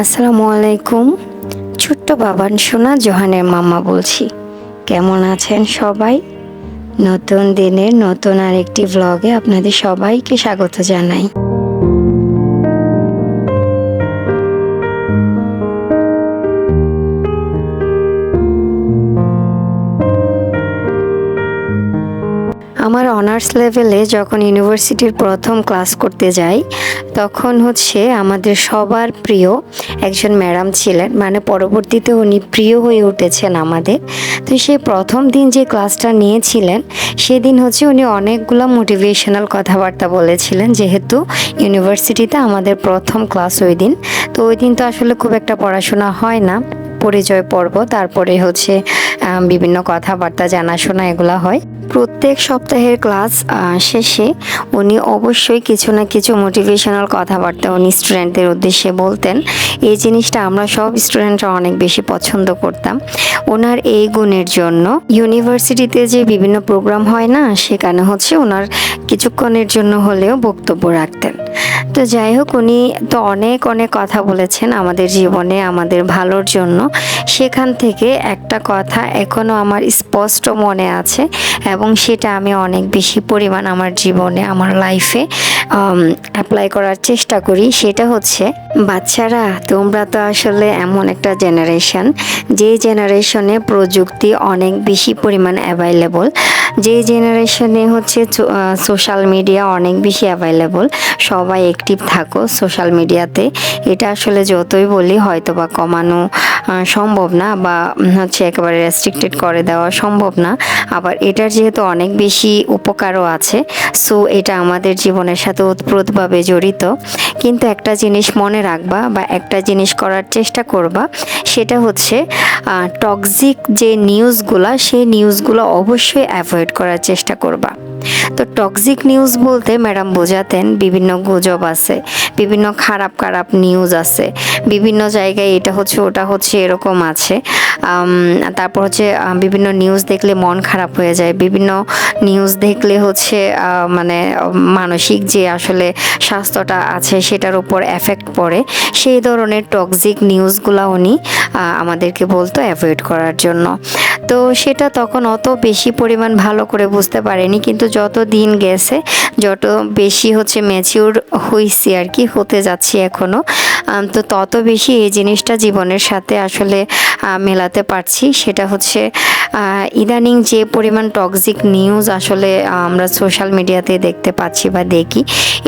আসসালামু আলাইকুম। ছোট্ট বাবান সোনা জোহানের মামা বলছি। কেমন আছেন সবাই? নতুন দিনের নতুন আরেকটি ব্লগে আপনাদের সবাইকে স্বাগত জানাই। অনার্স লেভেলে যখন ইউনিভার্সিটির প্রথম ক্লাস করতে যাই, তখন হচ্ছে আমাদের সবার প্রিয় একজন ম্যাডাম ছিলেন। মানে পরবর্তীতে উনি প্রিয় হয়ে উঠেছেন আমাদের। তো সেই প্রথম দিন যে ক্লাসটা নিয়েছিলেন, সেদিন হচ্ছে উনি অনেকগুলো মোটিভেশনাল কথাবার্তা বলেছিলেন, যেহেতু ইউনিভার্সিটিতে আমাদের প্রথম ক্লাস ওই দিন। তো ওই দিন তো আসলে খুব একটা পড়াশোনা হয় না। পরিচয় পর্ব, তারপরে হচ্ছে বিভিন্ন কথাবার্তা, জানাশোনা এগুলা হয়। প্রত্যেক সপ্তাহের ক্লাস শেষে উনি অবশ্যই কিছু না কিছু মোটিভেশনাল কথাবার্তা উনি স্টুডেন্টদের উদ্দেশ্যে বলতেন। এই জিনিসটা আমরা সব স্টুডেন্টরা অনেক বেশি পছন্দ করতাম। ওনার এই গুণের জন্য ইউনিভার্সিটিতে যে বিভিন্ন প্রোগ্রাম হয় না, সেখানে হচ্ছে ওনার কিছুক্ষণের জন্য হলেও বক্তব্য রাখতেন। তো যাই হোক, উনি তো অনেক অনেক কথা বলেছেন আমাদের জীবনে, আমাদের ভালোর জন্য। সেখান থেকে একটা কথা এখনও আমার স্পষ্ট মনে আছে এবং সেটা আমি অনেক বেশি পরিমাণ আমার জীবনে, আমার লাইফে অ্যাপ্লাই করার চেষ্টা করি। সেটা হচ্ছে, বাচ্চারা, তোমরা তো আসলে এমন একটা জেনারেশন যে জেনারেশনে প্রযুক্তি অনেক বেশি পরিমাণ অ্যাভাইলেবল যে জেনারেশনে হচ্ছে সোশ্যাল মিডিয়া অনেক বেশি অ্যাভাইলেবল সবাই অ্যাক্টিভ থাকো সোশ্যাল মিডিয়াতে এটা আসলে যতই বলি হয়তো বা কমানো সম্ভব না বা হচ্ছে একেবারে রেস্ট্রিক্টেড করে দেওয়া সম্ভব না। আবার এটার যেহেতু অনেক বেশি উপকারও আছে সো এটা আমাদের জীবনের সাথে ওতপ্রোতভাবে জড়িত। কিন্তু একটা জিনিস মনে রাখবা বা একটা জিনিস করার চেষ্টা করবা, সেটা হচ্ছে টক্সিক যে নিউজগুলা সেই নিউজগুলো অবশ্যই অ্যাভয়েড করার চেষ্টা করবা। তো টক্সিক নিউজ বলতে ম্যাডাম বোঝাতেন বিভিন্ন গুজব আছে, বিভিন্ন খারাপ খারাপ নিউজ আছে, বিভিন্ন জায়গায় এটা হচ্ছে ওটা হচ্ছে এরকম আছে তারপর হচ্ছে বিভিন্ন নিউজ দেখলে মন খারাপ হয়ে যায়, বিভিন্ন নিউজ দেখলে হচ্ছে মানে মানসিক যে আসলে স্বাস্থ্যটা আছে সেটার উপর এফেক্ট পড়ে, সেই ধরনের টক্সিক নিউজগুলো উনি আমাদেরকে বলতো অ্যাভয়েড করার জন্য। তো সেটা তখন অত বেশি পরিমাণ ভালো করে বুঝতে পারেনি, কিন্তু যত দিন গেছে, যত বেশি হচ্ছে ম্যাচিউর হয়েছি আর কি, হতে যাচ্ছি এখনও তো তত বেশি এই জিনিসটা জীবনের সাথে আসলে মেলাতে পারছি। সেটা হচ্ছে ইদানিং যে পরিমাণ টক্সিক নিউজ আসলে আমরা সোশ্যাল মিডিয়াতে দেখতে পাচ্ছি বা দেখি,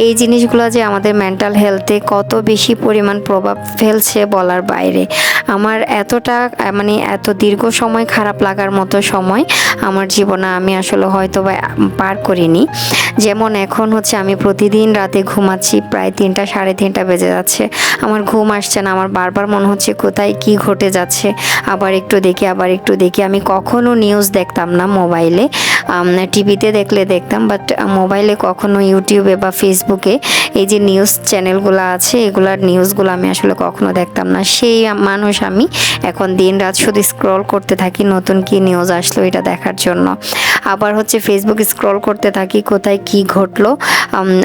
এই জিনিসগুলো যে আমাদের মেন্টাল হেলথে কত বেশি পরিমাণ প্রভাব ফেলছে বলার বাইরে। আমার এতটা মানে এত দীর্ঘ সময় খারাপ লাগার মতো সময় আমার জীবনে আমি আসলে হয়তো বা পার করিনি। যেমন এখন হচ্ছে আমি প্রতিদিন রাতে ঘুমাচ্ছি, প্রায় তিনটা, সাড়ে তিনটা বেজে যাচ্ছে। আমার ঘুম আসছে না, আমার বারবার মনে হচ্ছে কোথায় কি ঘটে যাচ্ছে। আবার একটু দেখি, আবার একটু দেখি। আমি কখনো নিউজ দেখতাম না মোবাইলে টিভিতে দেখলে দেখতাম বাট মোবাইলে কখনো ইউটিউবে বা ফেসবুকে এই যে নিউজ চ্যানেলগুলো আছে, এগুলার নিউজগুলো আমি আসলে কখনো দেখতাম না। সেই মানুষ আমি এখন দিন রাত শুধু স্ক্রল করতে থাকি, নতুন কি নিউজ আসলো এটা দেখার জন্য। আবার হচ্ছে ফেসবুক স্ক্রল করতে থাকি, কোথায় কি ঘটলো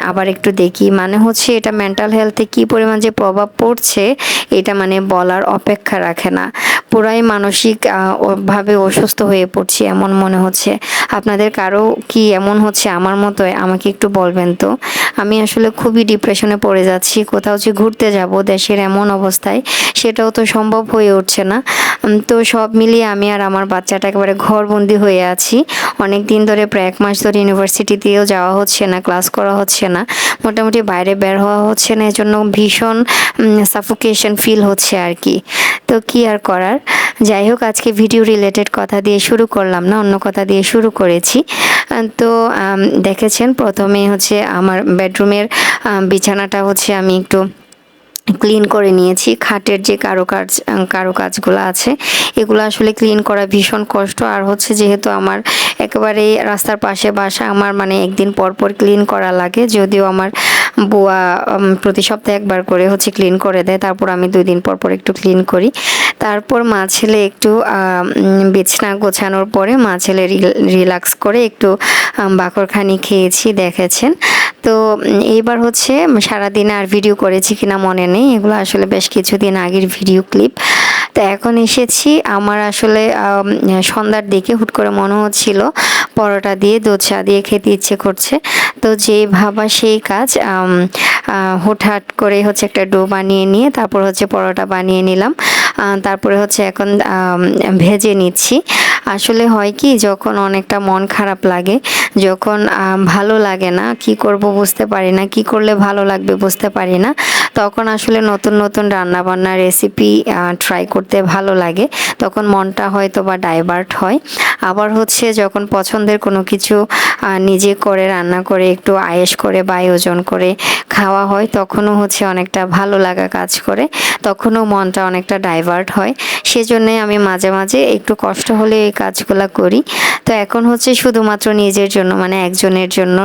আবার একটু দেখি। মানে হচ্ছে এটা মেন্টাল হেলথে কি পরিমাণ যে প্রভাব পড়ছে, এটা মানে বলার অপেক্ষা রাখে না। পুরাই মানসিক ভাবে অসুস্থ হয়ে পড়ছি এমন মনে হচ্ছে। আপনাদের কারও কি এমন হচ্ছে আমার মতো আমাকে একটু বলবেন তো। আমি আসলে খুবই ডিপ্রেশনে পড়ে যাচ্ছি, কোথাও যে ঘুরতে যাব দেশের এমন অবস্থায়, সেটাও তো সম্ভব হয়ে উঠছে না। তো সব মিলিয়ে আমি আর আমার বাচ্চাটা একেবারে ঘরবন্দি হয়ে আছি। অনেক দিন ধরে প্রায় এক মাস ধরে ইউনিভার্সিটিতেও যাওয়া হচ্ছে না ক্লাস করা হচ্ছে না। মোটামুটি বাইরে বের হওয়া হচ্ছে না, এজন্য ভীষণ সাফোকেশন ফিল হচ্ছে আর কি। তো কি আর করার? যাই হোক, আজকে ভিডিও রিলেটেড কথা দিয়ে শুরু করলাম না, অন্য কথা দিয়ে শুরু করেছি। তো দেখেছেন প্রথমে হচ্ছে আমার বেডরুমের বিছানাটা হচ্ছে আমি একটু ক্লিন করে নিয়েছি। খাটের যে কারুকাজ কারুকাজগুলো আছে, এগুলো আসলে ক্লিন করা ভীষণ কষ্ট। আর হচ্ছে যেহেতু আমার একেবারে রাস্তার পাশে বাসা, আমার মানে একদিন পর পর ক্লিন করা লাগে। যদিও আমার বুয়া প্রতি সপ্তাহে একবার করে হচ্ছে ক্লিন করে দেয়। তারপর আমি দুই দিন পর পর একটু ক্লিন করি। তারপর মা ছেলে একটু বিছনা গোছানোর পরে মা ছেলে রিল্যাক্স করে একটু বাকরখানি খেয়েছি, দেখেছেন। তো এইবার হচ্ছে সারাদিনে আর ভিডিও করেছি কিনা মনে নেই। এগুলো আসলে বেশ কিছুদিন আগের ভিডিও ক্লিপ তো এখন এসেছি আমার আসলে সন্ধ্যার দিকে হুট করে মনে হচ্ছিল পরোটা দিয়ে, দুধ চা দিয়ে খেতে ইচ্ছে করছে। তো যে ভাবা সেই কাজ হুটহাট করে হচ্ছে একটা ডো বানিয়ে নিয়ে তারপর হচ্ছে পরোটা বানিয়ে নিলাম। তারপরে হচ্ছে এখন ভেজে নিচ্ছি। আসলে হয় কি, যখন অনেকটা মন খারাপ লাগে যখন ভালো লাগে না, কি করব বুঝতে পারি না, কি করলে ভালো লাগবে বুঝতে পারি না, তখন আসলে নতুন নতুন রান্না বান্নার রেসিপি ট্রাই করতে ভালো লাগে। তখন মনটা হয়তো বা ডাইভার্ট হয়। আবার হচ্ছে যখন পছন্দের কোনো কিছু নিজে করে রান্না করে, একটু আয়েস করে বা আয়োজন করে খাওয়া হয়, তখনও হচ্ছে অনেকটা ভালো লাগা কাজ করে, তখনও মনটা অনেকটা ডাইভার্ট হয়। সেজন্যই আমি মাঝে মাঝে একটু কষ্ট হলে এই কাজগুলো করি। তো এখন হচ্ছে শুধুমাত্র নিজের জন্য মানে একজনের জন্য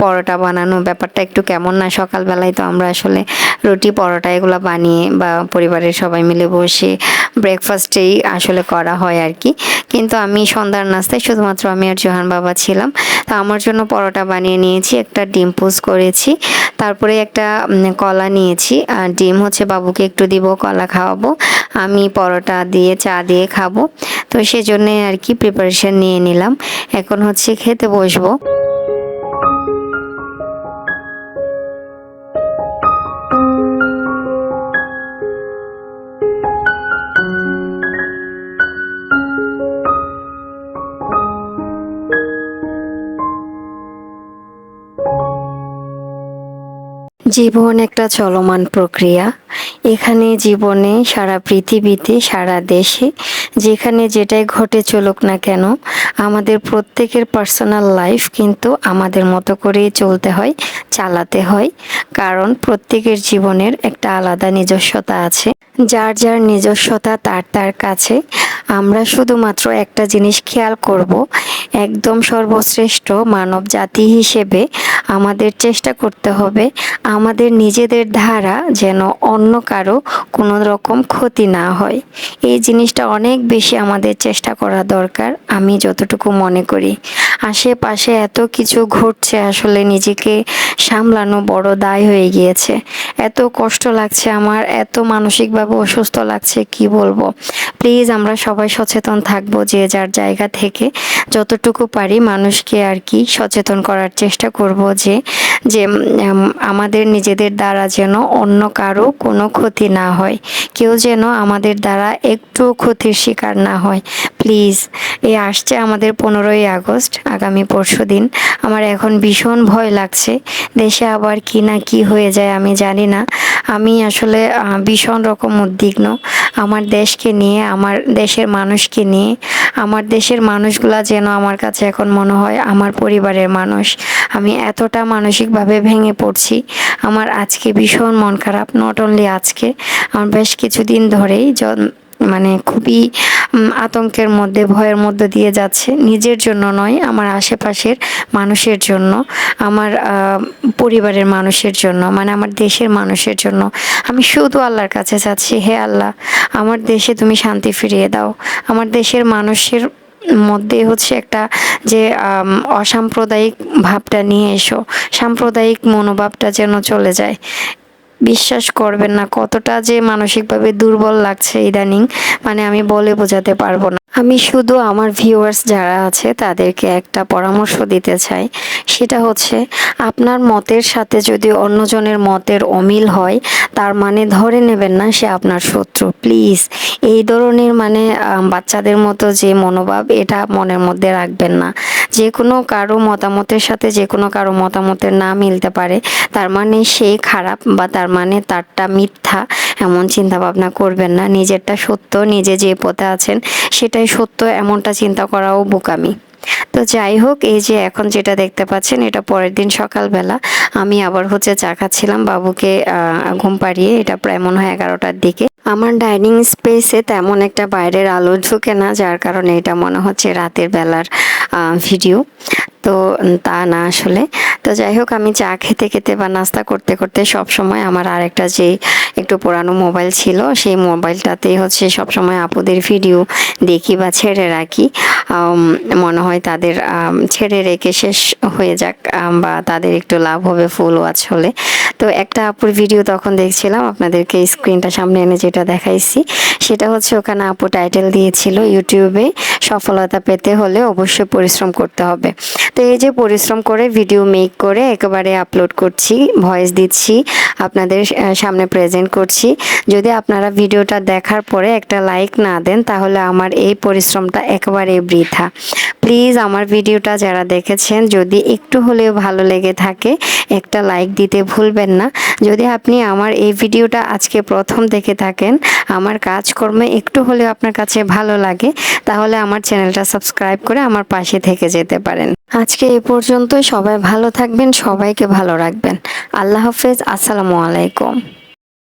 পরোটা বানানো ব্যাপারটা একটু কেমন না? সকালবেলায় তো আমরা আসলে রুটি, পরোটা এগুলো বানিয়ে বা পরিবারের সবাই মিলে বসে ব্রেকফাস্টেই আসলে করা হয় আর কি। কিন্তু আমি সন্ধ্যার নাস্তায় শুধুমাত্র আমি আর জোহান বাবা ছিলাম। তো আমার জন্য পরোটা বানিয়ে নিয়েছি, একটা ডিম পোস করেছি, তারপরে একটা কলা নিয়েছি। আর ডিম হচ্ছে বাবুকে একটু দিব, কলা খাওয়াবো। আমি পরোটা দিয়ে, চা দিয়ে খাব। তো সেজন্যে আর কি প্রিপারেশান নিয়ে নিলাম। এখন হচ্ছে খেতে বসবো। জীবন একটা চলমান প্রক্রিয়া। এখানে জীবনে সারা পৃথিবীতে, সারা দেশে, যেখানে যেটাই ঘটে চলুক না কেন, আমাদের প্রত্যেকের পার্সোনাল লাইফ কিন্তু আমাদের মতো করেই চলতে হয়, চালাতে হয়। কারণ প্রত্যেকের জীবনের একটা আলাদা নিজস্বতা আছে। যার যার নিজস্বতা তার তার কাছে, আমরা শুধুমাত্র একটা জিনিস খেয়াল করব, একদম সর্বশ্রেষ্ঠ মানব জাতি হিসেবে আমাদের চেষ্টা করতে হবে, আমাদের নিজেদের ধারা যেন অন্য কারও কোনো রকম ক্ষতি না হয়। এই জিনিসটা অনেক বেশি আমাদের চেষ্টা করা দরকার, আমি যতটুকু মনে করি। আশেপাশে এত কিছু ঘটছে আসলে নিজেকে সামলানো বড় দায় হয়ে গিয়েছে। এত কষ্ট লাগছে আমার, এত মানসিকভাবে অসুস্থ লাগছে, কি বলব? প্লিজ আমরা সবাই সচেতন থাকব যে যার জায়গা থেকে যতটুকু পারি মানুষকে আর কি সচেতন করার চেষ্টা করব যে যে আমাদের নিজেদের দ্বারা যেন অন্য কারও কোনো ক্ষতি না হয়, কেউ যেন আমাদের দ্বারা একটু ক্ষতির শিকার না হয়। প্লিজ, এই আসছে আমাদের পনেরোই আগস্ট। আগামী পরশু দিন আমার এখন ভীষণ ভয় লাগছে। দেশে আবার কি না কি হয়ে যায় আমি জানি না। আমি আসলে ভীষণ রকম উদ্বিগ্ন। আমার দেশকে নিয়ে, আমার দেশের মানুষকে নিয়ে, আমার দেশের মানুষগুলা যেন আমার কাছে এখন মনে হয় আমার পরিবারের মানুষ। আমি এতটা মানসিকভাবে ভেঙে পড়ছি। আমার আজকে ভীষণ মন খারাপ নট অনলি আজকে, আমার বেশ কিছুদিন ধরেই মানে খুবই আতঙ্কের মধ্যে, ভয়ের মধ্যে দিয়ে যাচ্ছে। নিজের জন্য নয়, আমার আশেপাশের মানুষের জন্য, আমার পরিবারের মানুষের জন্য মানে আমার দেশের মানুষের জন্য। আমি শুধু আল্লাহর কাছে চাচ্ছি, হে আল্লাহ, আমার দেশে তুমি শান্তি ফিরিয়ে দাও। আমার দেশের মানুষের মধ্যে হচ্ছে একটা যে অসাম্প্রদায়িক ভাবটা নিয়ে এসো। সাম্প্রদায়িক মনোভাবটা যেন চলে যায়। বিশ্বাস করবেন না। কতটা যে মানসিকভাবে দুর্বল লাগছে ইদানিং মানে আমি বলে বোঝাতে পারব না। আমি শুধু আমার ভিউয়ার্স যারা আছে, তাদেরকে একটা পরামর্শ দিতে চাই। সেটা হচ্ছে, আপনার মতের সাথে যদি অন্যজনের মতের অমিল হয়, তার মানে ধরে নেবেন না সে আপনার শত্রু। প্লিজ এই ধরনের মানে বাচ্চাদের মতো যে মনোভাব, এটা মনের মধ্যে রাখবেন না। যে কোনো কারও মতামতের সাথে যে কোনো কারও মতামতের না মিলতে পারে, তার মানে সে খারাপ বা তার মানে তারটা মিথ্যা, এমন চিন্তা ভাবনা করবেন না। নিজেরটা সত্য, নিজে যে পথে আছেন, সেটাই সত্য এমনটা চিন্তা করাও বোকামি। তো যাই হোক, এই যে এখন যেটা দেখতে পাচ্ছেন, এটা পরের দিন সকালবেলা। আমি আবার হচ্ছে চা খাচ্ছিলাম, বাবুকে ঘুম পাড়িয়ে। এটা প্রায় মনে হয় এগারোটার দিকে। আমার ডাইনিং স্পেসে তেমন একটা বাইরের আলো ঢুকে না, যার কারণে এটা মনে হচ্ছে রাতের বেলার ভিডিও। তো তা না আসলে। তো যাই হোক, আমি চা খেতে খেতে বা নাস্তা করতে করতে সব সময় আমার আরেকটা যে একটু পুরানো মোবাইল ছিল, সেই মোবাইলটাতেই হচ্ছে সব সময় আপুদের ভিডিও দেখি বা ছেড়ে রাখি। মনে হয় তাদের ছেড়ে রেখে শেষ হয়ে যাক বা তাদের একটু লাভ হবে ফুল ওয়াচ হলে। তো একটা আপুর ভিডিও তখন দেখছিলাম, আপনাদেরকে স্ক্রিনটা সামনে এনে যেটা দেখাইছি, সেটা হচ্ছে ওখানে আপু টাইটেল দিয়েছিল ইউটিউবে সফলতা পেতে হলে অবশ্যই পরিশ্রম করতে হবে। তো এই যে পরিশ্রম করে ভিডিও মেক করে একেবারে আপলোড করছি ভয়েস দিচ্ছি, আপনাদের সামনে প্রেজেন্ট করছি, যদি আপনারা ভিডিওটা দেখার পরে একটা লাইক না দেন, তাহলে আমার এই পরিশ্রমটা একেবারে বৃথা। প্লিজ আমার ভিডিওটা যারা দেখেছেন, যদি একটু হলেও ভালো লেগে থাকে, একটা লাইক দিতে ভুলবেন না। যদি আপনি আমার এই ভিডিওটা আজকে প্রথম দেখে থাকেন, আমার কাজকর্মে একটু হলেও আপনার কাছে ভালো লাগে, তাহলে আমার চ্যানেলটা সাবস্ক্রাইব করে আমার পাশে থেকে যেতে পারেন। আজকে এ পর্যন্তই। সবাই ভালো থাকবেন, সবাইকে ভালো রাখবেন। আল্লাহ হাফেজ। আসসালামু আলাইকুম।